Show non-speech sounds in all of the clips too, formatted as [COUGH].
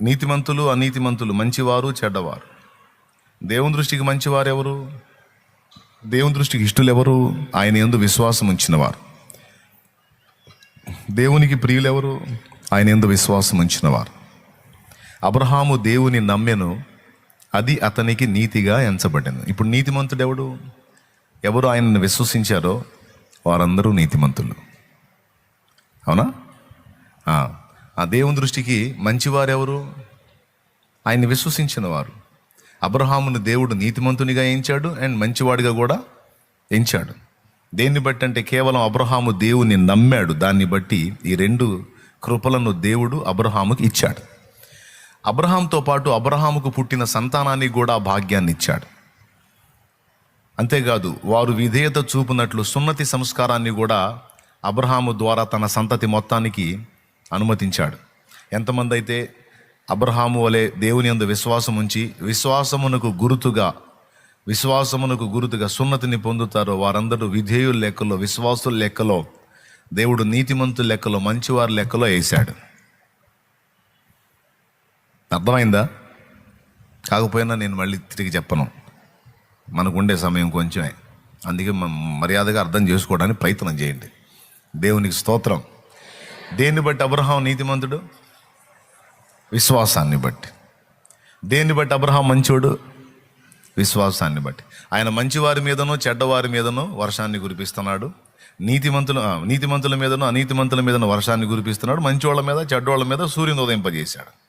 నీతిమంతులు అనీతిమంతులు మంచివారు చెడ్డవారు. దేవుని దృష్టికి మంచివారు ఎవరు దేవుని దృష్టికి ఇష్టలు ఎవరు ఆయన ఎందు విశ్వాసం ఉంచినవారు. దేవునికి ప్రియులు ఎవరు ఆయన ఎందు విశ్వాసం ఉంచినవారు. అబ్రహాము దేవుని నమ్మెను అది అతనికి నీతిగా ఎంచబడింది ఇప్పుడు నీతిమంతుడు ఎవడు? ఎవరు ఆయనను విశ్వసించారో వారందరూ నీతిమంతులు. అవునా? ఆ, దేవుని దృష్టికి మంచివారెవరు? ఆయన్ని విశ్వసించిన వారు అబ్రహామును దేవుడు నీతిమంతునిగా ఎంచాడు అండ్ మంచివాడిగా కూడా ఎంచాడు. దేన్ని బట్టి అంటే కేవలం అబ్రహాము దేవుని నమ్మాడు. దాన్ని బట్టి ఈ రెండు కృపలను దేవుడు అబ్రహాముకి ఇచ్చాడు. అబ్రహాంతో పాటు అబ్రహాముకు పుట్టిన సంతానానికి కూడా భాగ్యాన్ని ఇచ్చాడు. అంతేకాదు వారు విధేయత చూపునట్లు సున్నతి సంస్కారాన్ని కూడా అబ్రహాము ద్వారా తన సంతతి మొత్తానికి అనుమతించాడు. ఎంతమంది అయితే అబ్రహాము వలె దేవుని అందు విశ్వాసం ఉంచి విశ్వాసమునకు గురుతుగా విశ్వాసమునకు గురుతుగా సున్నతిని పొందుతారో వారందరూ విధేయుల లెక్కలో విశ్వాసుల లెక్కలో దేవుడు నీతిమంతుల లెక్కలో మంచివారి లెక్కలో వేశాడు. అర్థమైందా? కాకపోయినా నేను మళ్ళీ తిరిగి చెప్పను. మనకు ఉండే సమయం కొంచెమే. అందుకే మ- మర్యాదగా అర్థం చేసుకోవడానికి ప్రయత్నం చేయండి. దేవునికి స్తోత్రం. దేన్ని బట్టి అబ్రహాం నీతిమంతుడు? విశ్వాసాన్ని బట్టి. దేన్ని బట్టి అబ్రహాం మంచోడు? విశ్వాసాన్ని బట్టి. ఆయన మంచివారి మీదనో చెడ్డవారి మీదనో వర్షాన్ని కురిపిస్తున్నాడు. నీతిమంతుల నీతిమంతుల మీదనో అనీతిమంతుల మీదనో వర్షాన్ని కురిపిస్తున్నాడు. మంచివాళ్ళ మీద చెడ్డవాళ్ళ మీద సూర్యుని ఉదయింపజేశాడు.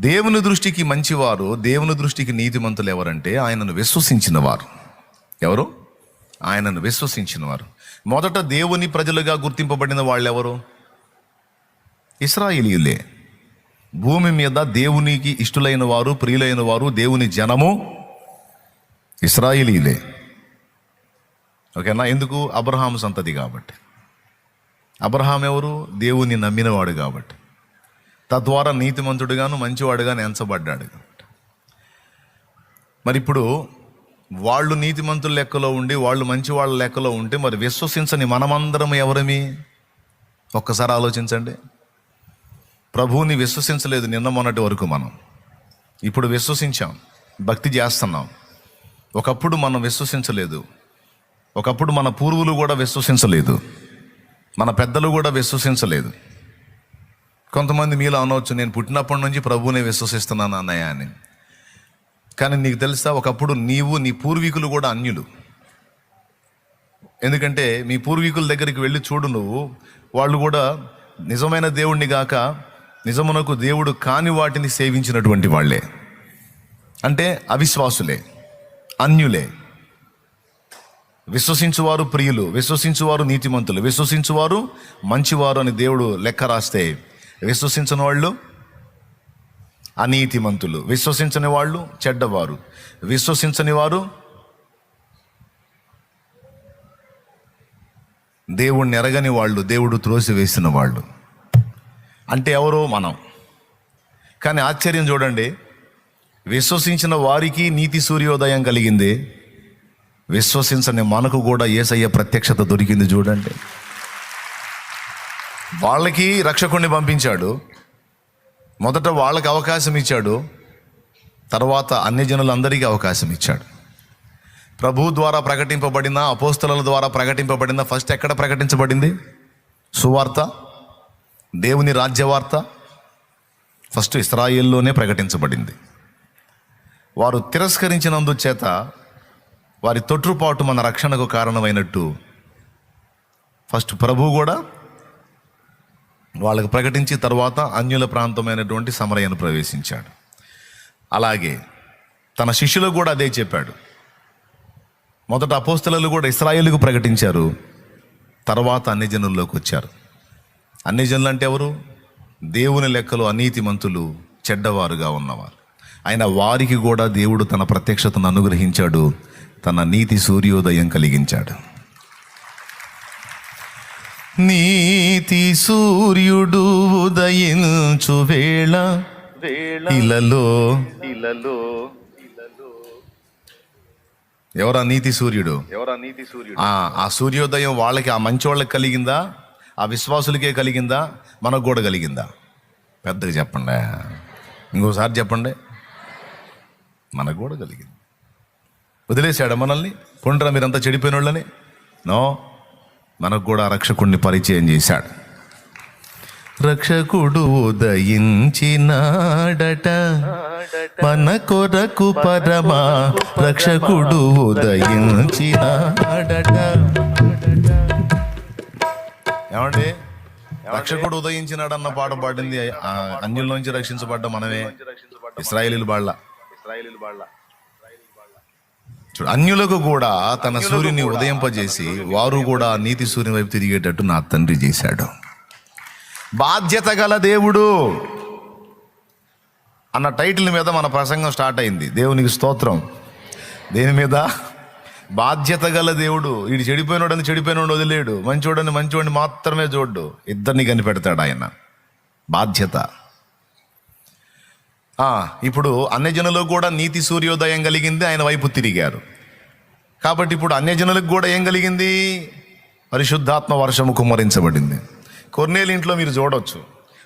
దేవుని దృష్టికి మంచివారు దేవుని దృష్టికి నీతిమంతులు ఎవరంటే ఆయనను విశ్వసించిన వారు ఎవరు? ఆయనను విశ్వసించిన వారు మొదట దేవుని ప్రజలుగా గుర్తింపబడిన వాళ్ళు ఎవరు ఇస్రాయిలీలే భూమి మీద దేవునికి ఇష్టలైన వారు ప్రియులైన వారు దేవుని జనము ఇస్రాయిలీలే ఓకేనా? ఎందుకు? అబ్రహాం సంతతి కాబట్టి. అబ్రహాం ఎవరు? దేవుని నమ్మినవాడు కాబట్టి. తద్వారా నీతిమంతుడుగాను మంచివాడుగాను ఎంచబడ్డాడు కాబట్టి. మరి ఇప్పుడు వాళ్ళు నీతిమంతుల లెక్కలో ఉండి వాళ్ళు మంచి వాళ్ళ లెక్కలో ఉంటే మరి విశ్వసించని మనమందరం ఎవరమి? ఒక్కసారి ఆలోచించండి. ప్రభువుని విశ్వసించలేదు నిన్న మొన్నటి వరకు మనం. ఇప్పుడు విశ్వసించాం. భక్తి చేస్తున్నాం. ఒకప్పుడు మనం విశ్వసించలేదు. ఒకప్పుడు మన పూర్వులు కూడా విశ్వసించలేదు. మన పెద్దలు కూడా విశ్వసించలేదు. కొంతమంది మీలో అనవచ్చు నేను పుట్టినప్పటి నుంచి ప్రభువునే విశ్వసిస్తున్నాను అన్నయ్య అని. కానీ నీకు తెలుసా ఒకప్పుడు నీవు నీ పూర్వీకులు కూడా అన్యులు. ఎందుకంటే మీ పూర్వీకుల దగ్గరికి వెళ్ళి చూడు నువ్వు వాళ్ళు కూడా నిజమైన దేవుణ్ణి గాక నిజమునకు దేవుడు కాని వాటిని సేవించినటువంటి వాళ్ళే. అంటే అవిశ్వాసులే అన్యులే. విశ్వసించువారు ప్రియులు విశ్వసించువారు నీతిమంతులు విశ్వసించువారు మంచివారు అని దేవుడు లెక్క రాస్తే విశ్వసించని వాళ్ళు అనీతిమంతులు విశ్వసించని వాళ్ళు చెడ్డవారు విశ్వసించని వారు దేవుణ్ణి ఎరగని వాళ్ళు దేవుడు త్రోసివేసిన వాళ్ళు. అంటే ఎవరో మనం. కానీ ఆశ్చర్యం చూడండి. విశ్వసించిన వారికి నీతి సూర్యోదయం కలిగింది. విశ్వసించని మనకు కూడా ఏసయ్య ప్రత్యక్షత దొరికింది చూడండి. వాళ్ళకి రక్షకుణ్ణి పంపించాడు. మొదట వాళ్ళకి అవకాశం ఇచ్చాడు. తర్వాత అన్ని జనులందరికీ అవకాశం ఇచ్చాడు. ప్రభు ద్వారా ప్రకటింపబడిన అపోస్తల ద్వారా ప్రకటింపబడిన ఫస్ట్ ఎక్కడ ప్రకటించబడింది? సువార్త. దేవుని రాజ్యవార్త ఫస్ట్ ఇస్రాయిల్లోనే ప్రకటించబడింది. వారు తిరస్కరించినందు చేత వారి తొట్టుపాటు మన రక్షణకు కారణమైనట్టు ఫస్ట్ ప్రభు కూడా వాళ్ళకు ప్రకటించి తర్వాత అన్యుల ప్రాంతమైనటువంటి సమరయ్యను ప్రవేశించాడు. అలాగే తన శిష్యులకు కూడా అదే చెప్పాడు. మొదట అపోస్తలు కూడా ఇస్రాయేలుకు ప్రకటించారు. తర్వాత అన్ని జనుల్లోకి వచ్చారు అన్ని జనులు అంటే ఎవరు? దేవుని లెక్కలో అనీతిమంతులు చెడ్డవారుగా ఉన్నవారు. ఆయన వారికి కూడా దేవుడు తన ప్రత్యక్షతను అనుగ్రహించాడు తన నీతి సూర్యోదయం కలిగించాడు. నీతి సూర్యుడు ఉదయించు వేళ ఇలలో ఇలలో ఎవరా నీతి సూర్యుడు? ఎవరా నీతి సూర్యుడు? ఆ ఆ సూర్యోదయం వాళ్ళకి ఆ మంచి వాళ్ళకి కలిగిందా? ఆ విశ్వాసులకే కలిగిందా? మనకు కూడా కలిగిందా? పెద్దగా చెప్పండి. ఇంకోసారి చెప్పండి. మనకు కూడా కలిగింది. వదిలేశాడు మనల్ని? పుండ్రా మీరంతా చెడిపోయిన వాళ్ళని నో. మనకు కూడా రక్షకుడిని పరిచయం చేశాడు. రక్షకుడు ఉదయించినాడట. మన కొరకు పరమా రక్షకుడు ఉదయించినాడట. ఏమండి? రక్షకుడు ఉదయించినాడన్న పాట పాడింది. నుంచి రక్షించబడ్డ మనమే. ఇస్రాయేలీలు బాళ్ళ. అన్యులకు కూడా తన సూర్యుని ఉదయింపజేసి వారు కూడా నీతి సూర్యుని వైపు తిరిగేటట్టు నా తండ్రి చేశాడు. బాధ్యత గల దేవుడు అన్న టైటిల్ మీద మన ప్రసంగం స్టార్ట్ అయింది. దేవునికి స్తోత్రం. దేని మీద? బాధ్యత గల దేవుడు. వీడు చెడిపోయినోడని చెడిపోయినోడు వదిలేడు. మంచోడని మంచోడిని మాత్రమే చూడ్డు. ఇద్దరిని కనిపెడతాడు ఆయన. బాధ్యత. ఇప్పుడు అన్యజనులకు కూడా నీతి సూర్యోదయం కలిగింది ఆయన వైపు తిరిగారు. కాబట్టి ఇప్పుడు అన్యజనులకు కూడా ఏం కలిగింది? పరిశుద్ధాత్మ వర్షము కుమ్మరించబడింది. కొన్నేళ్ళ ఇంట్లో మీరు చూడొచ్చు.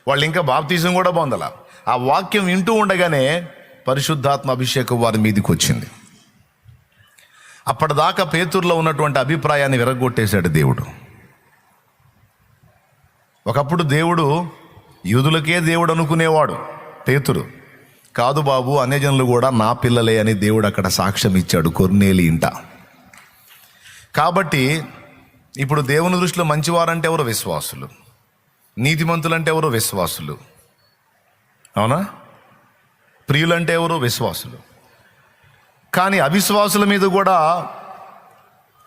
వాళ్ళు ఇంకా బాప్తీసం కూడా పొందల. ఆ వాక్యం వింటూ ఉండగానే పరిశుద్ధాత్మ అభిషేకం వారి మీదకి వచ్చింది. అప్పటిదాకా పేతుర్లో ఉన్నటువంటి అభిప్రాయాన్ని విరగొట్టేశాడు దేవుడు. ఒకప్పుడు దేవుడు యూదులకే దేవుడు అనుకునేవాడు పేతురు. కాదు బాబు అన్యజనులు కూడా నా పిల్లలే అని దేవుడు అక్కడ సాక్ష్యం ఇచ్చాడు కొర్నేలి ఇంట. కాబట్టి ఇప్పుడు దేవుని దృష్టిలో మంచివారంటే ఎవరు? విశ్వాసులు. నీతిమంతులంటే ఎవరు? విశ్వాసులు. అవునా? ప్రియులంటే ఎవరు? విశ్వాసులు. కానీ అవిశ్వాసుల మీద కూడా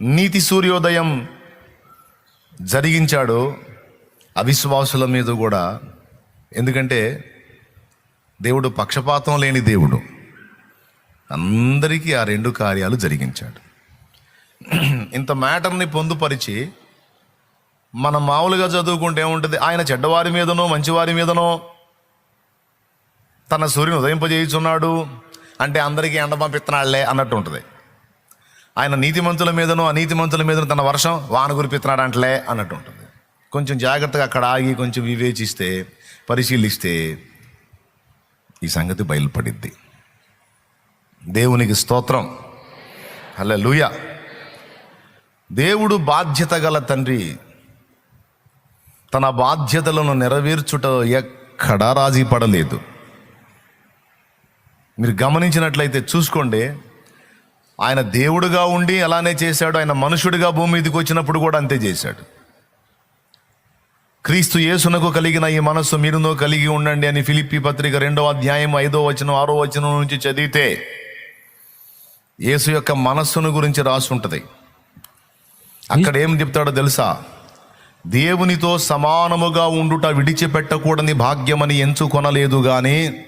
నీతి సూర్యోదయం జరిగించాడు అవిశ్వాసుల మీద కూడా. ఎందుకంటే దేవుడు పక్షపాతం లేని దేవుడు. అందరికీ ఆ రెండు కార్యాలు జరిగించాడు. ఇంత మ్యాటర్ని పొందుపరిచి మనం మామూలుగా చదువుకుంటే ఏముంటుంది? ఆయన చెడ్డవారి మీదనో మంచివారి మీదనో తన సూర్యుని ఉదయింపజేయుచున్నాడు. అంటే అందరికీ ఎండ పంపిస్తున్నాడులే అన్నట్టు ఉంటుంది. ఆయన నీతిమంతుల మీదనో అనీతిమంతుల మీదను తన వర్షం వాన కురిపిస్తున్నాడు అంటలే అన్నట్టు ఉంటుంది. కొంచెం జాగ్రత్తగా అక్కడ ఆగి కొంచెం వివేచిస్తే పరిశీలిస్తే ఈ సంగతి బయలుపడిద్ది. దేవునికి స్తోత్రం. హలో లూయ దేవుడు బాధ్యత గల తండ్రి తన బాధ్యతలను నెరవేర్చుట ఎక్కడా రాజీ పడలేదు. మీరు గమనించినట్లయితే చూసుకోండి ఆయన దేవుడుగా ఉండి అలానే చేశాడు ఆయన మనుషుడిగా భూమి మీదకి వచ్చినప్పుడు కూడా అంతే చేశాడు. క్రీస్తు యేసునకు కలిగిన ఈ మనస్సు మీరునో కలిగి ఉండండి అని ఫిలిప్పి పత్రిక రెండో అధ్యాయం ఐదో వచనం ఆరో వచనం నుంచి చదివితే యేసు యొక్క మనస్సును గురించి రాసి ఉంటుంది. అక్కడ ఏం చెప్తాడో తెలుసా? దేవునితో సమానముగా ఉండుట విడిచిపెట్టకూడని భాగ్యమని ఎంచుకొనలేదు కానీ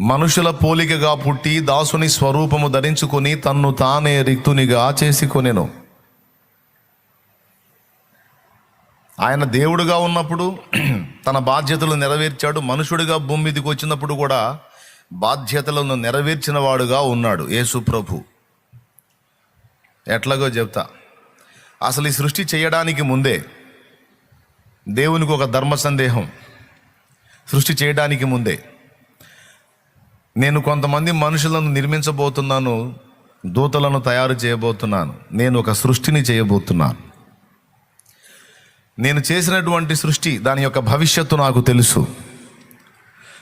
మనుషుల పోలికగా పుట్టి దాసుని స్వరూపము ధరించుకొని తన్ను తానే రిక్తునిగా చేసుకొనెను. ఆయన దేవుడుగా ఉన్నప్పుడు [CLEARS THROAT] తన బాధ్యతలు నెరవేర్చాడు. మనుషుడిగా భూమి మీదకి వచ్చినప్పుడు కూడా బాధ్యతలను నెరవేర్చిన వాడుగా ఉన్నాడు యేసు ప్రభు. ఎట్లాగో చెప్తా. అసలు ఈ సృష్టి చేయడానికి ముందే దేవునికి ఒక ధర్మ సందేహం. సృష్టి చేయడానికి ముందే నేను కొంతమంది మనుషులను నిర్మించబోతున్నాను దూతలను తయారు చేయబోతున్నాను నేను ఒక సృష్టిని చేయబోతున్నాను. నేను చేసినటువంటి సృష్టి దాని యొక్క భవిష్యత్తు నాకు తెలుసు.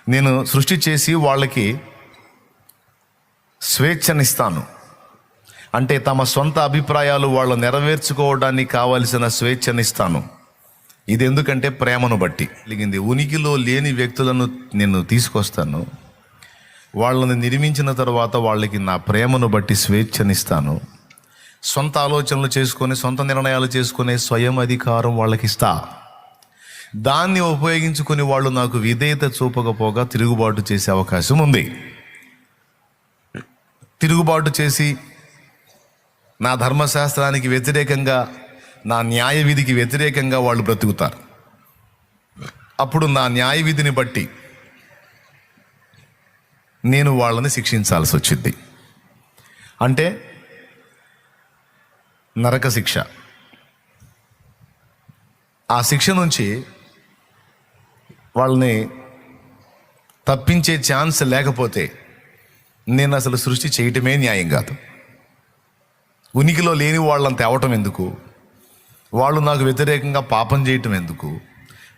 నేను సృష్టి చేసి వాళ్ళకి స్వేచ్ఛనిస్తాను. అంటే తమ సొంత అభిప్రాయాలు వాళ్ళు నెరవేర్చుకోవడానికి కావలసిన స్వేచ్ఛనిస్తాను. ఇది ఎందుకంటే ప్రేమను బట్టి. కలిగింది. ఉనికిలో లేని వ్యక్తులను నేను తీసుకొస్తాను. వాళ్ళని నిర్మించిన తర్వాత వాళ్ళకి నా ప్రేమను బట్టి స్వేచ్ఛనిస్తాను. సొంత ఆలోచనలు చేసుకొని సొంత నిర్ణయాలు చేసుకునే స్వయం అధికారం వాళ్ళకి ఇస్తా దాన్ని ఉపయోగించుకొని వాళ్ళు నాకు విధేయత చూపకపోగా తిరుగుబాటు చేసే అవకాశం ఉంది. తిరుగుబాటు చేసి నా ధర్మశాస్త్రానికి వ్యతిరేకంగా నా న్యాయ విధికి వ్యతిరేకంగా వాళ్ళు బ్రతుకుతారు. అప్పుడు నా న్యాయ విధిని బట్టి నేను వాళ్ళని శిక్షించాల్సి వచ్చింది అంటే నరక శిక్ష. ఆ శిక్ష నుంచి వాళ్ళని తప్పించే ఛాన్స్ లేకపోతే నేను అసలు సృష్టి చేయటమే న్యాయం కాదు. ఉనికిలో లేని వాళ్ళని తేవటం ఎందుకు? వాళ్ళు నాకు వ్యతిరేకంగా పాపం చేయటం ఎందుకు?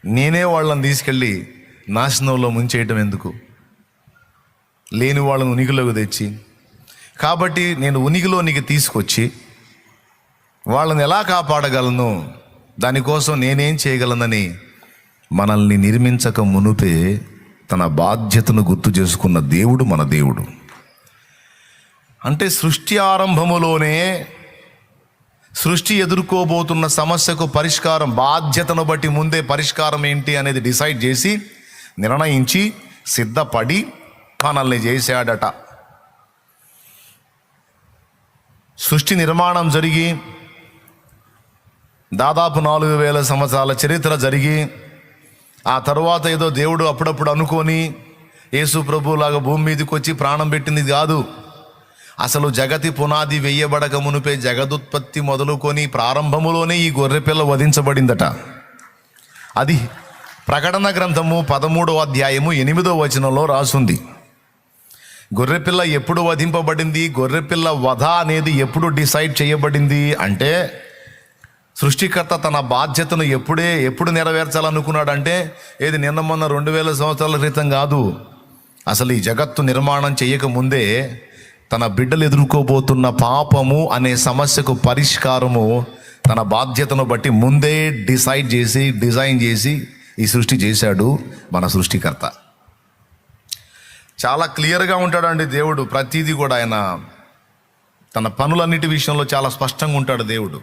నేనే వాళ్ళని తీసుకెళ్ళి నాశనంలో ముంచేయటం ఎందుకు? లేని వాళ్ళని ఉనికిలోకి తెచ్చి కాబట్టి నేను ఉనికిలోనికి తీసుకొచ్చి వాళ్ళని ఎలా కాపాడగలను? దానికోసం నేనేం చేయగలనని మనల్ని నిర్మించక మునుపే తన బాధ్యతను గుర్తు చేసుకున్న దేవుడు మన దేవుడు. అంటే సృష్టి ఆరంభములోనే సృష్టి ఎదుర్కోబోతున్న సమస్యకు పరిష్కారం బాధ్యతను బట్టి ముందే పరిష్కారం ఏంటి అనేది డిసైడ్ చేసి నిర్ణయించి సిద్ధపడి మనల్ని చేశాడట సృష్టి నిర్మాణం జరిగి దాదాపు నాలుగు వేల సంవత్సరాల చరిత్ర జరిగి ఆ తర్వాత ఏదో దేవుడు అప్పుడప్పుడు అనుకొని యేసు ప్రభులాగా భూమి మీదకి వచ్చి ప్రాణం పెట్టింది కాదు. అసలు జగతి పునాది వెయ్యబడక మునిపే జగదుత్పత్తి మొదలుకొని ప్రారంభములోనే ఈ గొర్రెపిల్ల వధించబడిందట. అది ప్రకటన గ్రంథము పదమూడవ అధ్యాయము ఎనిమిదో వచనంలో రాసుంది. గొర్రెపిల్ల ఎప్పుడు వధింపబడింది? గొర్రెపిల్ల వధ అనేది ఎప్పుడు డిసైడ్ చేయబడింది? అంటే సృష్టికర్త తన బాధ్యతను ఎప్పుడే ఎప్పుడు నెరవేర్చాలనుకున్నాడంటే ఏది నిన్న మొన్న రెండు వేల సంవత్సరాల క్రితం కాదు. అసలు ఈ జగత్తు నిర్మాణం చేయక ముందే తన బిడ్డలు ఎదుర్కోబోతున్న పాపము అనే సమస్యకు పరిష్కారము తన బాధ్యతను బట్టి ముందే డిసైడ్ చేసి డిజైన్ చేసి ఈ సృష్టి చేశాడు మన సృష్టికర్త. చాలా క్లియర్గా ఉంటాడండి దేవుడు. ప్రతిదీ కూడా ఆయన తన పనులన్నిటి విషయంలో చాలా స్పష్టంగా ఉంటాడు దేవుడు.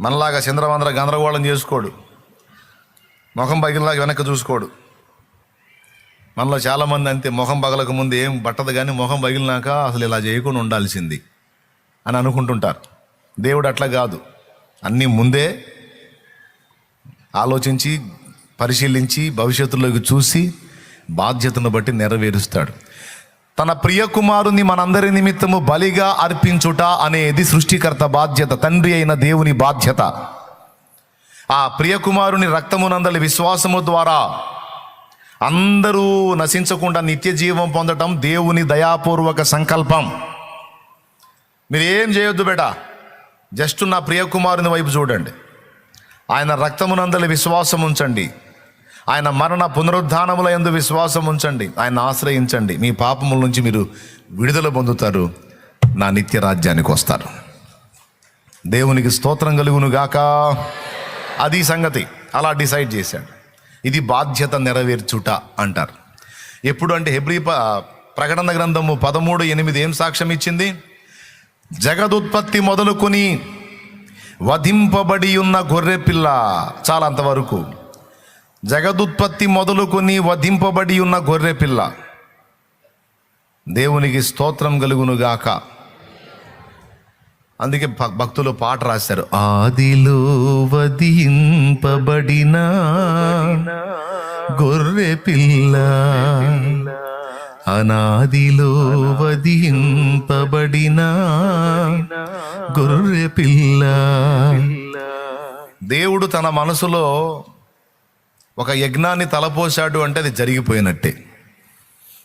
మనలాగా చంద్రమంద్ర గందరగోళం చేసుకోడు. ముఖం పగిలిలాగా వెనక్కి చూసుకోడు. మనలో చాలామంది అంతే ముఖం పగలక ముందు ఏం పట్టదు కానీ ముఖం పగిలినాక అసలు ఇలా చేయకుండా ఉండాల్సింది అని అనుకుంటుంటారు. దేవుడు అట్లా కాదు. అన్నీ ముందే ఆలోచించి పరిశీలించి భవిష్యత్తులోకి చూసి బాధ్యతను బట్టి నెరవేరుస్తాడు. తన ప్రియ కుమారుని మనందరి నిమిత్తము బలిగా అర్పించుట అనేది సృష్టికర్త బాధ్యత తండ్రి అయిన దేవుని బాధ్యత. ఆ ప్రియకుమారుని రక్తమునందలి విశ్వాసము ద్వారా అందరూ నశించకుండా నిత్య జీవం పొందటం దేవుని దయాపూర్వక సంకల్పం. మీరేం చేయొద్దు బేట జస్ట్ నా ప్రియకుమారుని వైపు చూడండి. ఆయన రక్తమునందలి విశ్వాసం ఉంచండి ఆయన మరణ పునరుద్ధానముల ఎందు విశ్వాసం ఉంచండి. ఆయన ఆశ్రయించండి. మీ పాపముల నుంచి మీరు విడుదల పొందుతారు. నా నిత్య రాజ్యానికి వస్తారు. దేవునికి స్తోత్రం కలుగునుగాక అది సంగతి. అలా డిసైడ్ చేశాడు. ఇది బాధ్యత నెరవేర్చుట అంటారు. ఎప్పుడు అంటే హెబ్రి ప- ప్రకటన గ్రంథము పదమూడు ఎనిమిది ఏం సాక్ష్యం ఇచ్చింది? జగదుత్పత్తి మొదలుకొని వధింపబడి ఉన్న గొర్రె పిల్ల చాలా అంతవరకు జగదుత్పత్తి మొదలుకొని వధింపబడి ఉన్న గొర్రె పిల్ల. దేవునికి స్తోత్రం కలుగునుగాక అందుకే భక్తులు పాట రాశారు. ఆదిలో వధింపబడిన గొర్రె పిల్ల అనాదిలో వధింపబడిన గొర్రె పిల్ల. దేవుడు తన మనసులో ఒక యజ్ఞాన్ని తలపోశాడు అంటే అది జరిగిపోయినట్టే.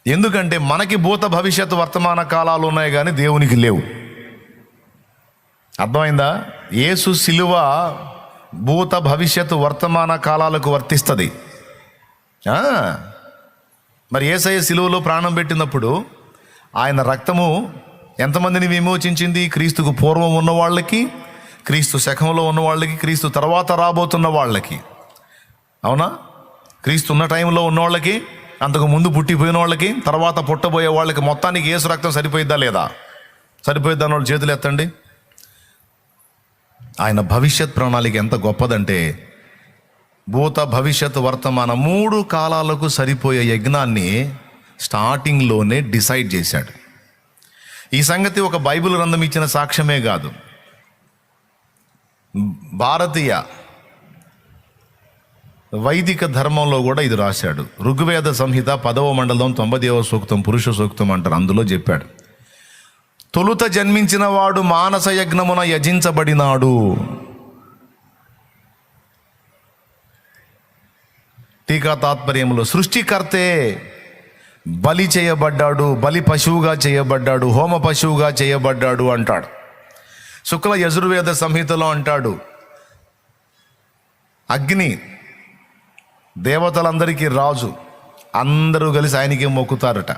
ఎందుకంటే మనకి భూత భవిష్యత్తు వర్తమాన కాలాలు ఉన్నాయి కానీ దేవునికి లేవు. అర్థమైందా? యేసు శిలువ భూత భవిష్యత్తు వర్తమాన కాలాలకు వర్తిస్తుంది. మరి ఏసయ్య శిలువలో ప్రాణం పెట్టినప్పుడు ఆయన రక్తము ఎంతమందిని విమోచించింది? క్రీస్తుకు పూర్వం ఉన్న వాళ్ళకి క్రీస్తు శకంలో ఉన్న వాళ్ళకి క్రీస్తు తర్వాత రాబోతున్న వాళ్ళకి. అవునా? క్రీస్తు ఉన్న టైంలో ఉన్న వాళ్ళకి అంతకు ముందు పుట్టిపోయిన వాళ్ళకి తర్వాత పుట్టబోయే వాళ్ళకి మొత్తానికి ఏసు రక్తం సరిపోయిద్దా లేదా? సరిపోయిద్దా వాళ్ళు చేతులు ఎత్తండి. ఆయన భవిష్యత్ ప్రణాళిక ఎంత గొప్పదంటే భూత భవిష్యత్ వర్తమాన మూడు కాలాలకు సరిపోయే యజ్ఞాన్ని స్టార్టింగ్లోనే డిసైడ్ చేశాడు. ఈ సంగతి ఒక బైబిల్ గ్రంథం ఇచ్చిన సాక్ష్యమే కాదు. భారతీయ వైదిక ధర్మంలో కూడా ఇది రాశాడు. ఋగ్వేద సంహిత పదవ మండలం తొంభదేవ సూక్తం పురుష సూక్తం అంటారు. అందులో చెప్పాడు. తొలుత జన్మించిన వాడు మానస యజ్ఞమున యజించబడినాడు. టీకా తాత్పర్యంలో సృష్టికర్తే బలి చేయబడ్డాడు బలి పశువుగా చేయబడ్డాడు హోమ పశువుగా చేయబడ్డాడు అంటాడు. శుక్ల యజుర్వేద సంహితలో అంటాడు అగ్ని దేవతలందరికీ రాజు. అందరూ కలిసి ఆయనకి మొక్కుతారట.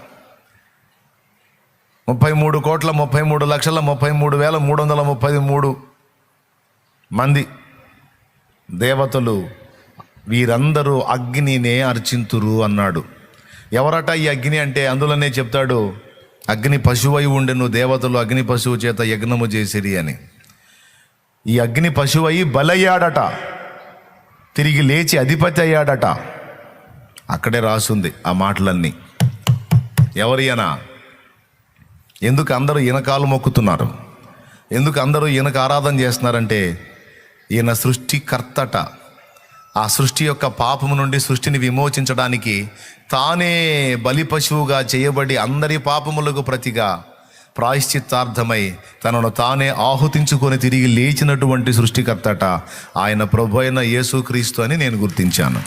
ముప్పై మూడు కోట్ల ముప్పై మూడు లక్షల ముప్పై మూడు వేల మూడు వందల ముప్పై మూడు మంది దేవతలు వీరందరూ అగ్నినే అర్చింతురు అన్నాడు. ఎవరట ఈ అగ్ని అంటే? అందులోనే చెప్తాడు అగ్ని పశువై ఉండెను దేవతలు అగ్ని పశువు చేత యజ్ఞము చేసిరి అని. ఈ అగ్ని పశువై బలయ్యాడట. తిరిగి లేచి అధిపతి అయ్యాడట. అక్కడే రాసుంది ఆ మాటలన్నీ. ఎవరి ఎందుకు అందరూ ఈయనకాలు మొక్కుతున్నారు? ఎందుకు అందరూ ఈయనకు ఆరాధన చేస్తున్నారంటే ఈయన సృష్టికర్తట ఆ సృష్టి యొక్క పాపము నుండి సృష్టిని విమోచించడానికి తానే బలి పశువుగా చేయబడి అందరి పాపములకు ప్రతిగా ప్రాయశ్చిత్తార్థమై తనను తానే ఆహుతించుకొని తిరిగి లేచినటువంటి సృష్టికర్తట ఆయన ప్రభు అయిన యేసుక్రీస్తు అని నేను గుర్తించాను.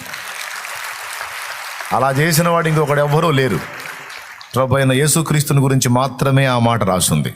అలా చేసిన వాడు ఇంకొకడు ఎవ్వరూ లేరు. ప్రభు అయిన యేసుక్రీస్తుని గురించి మాత్రమే ఆ మాట రాసుంది.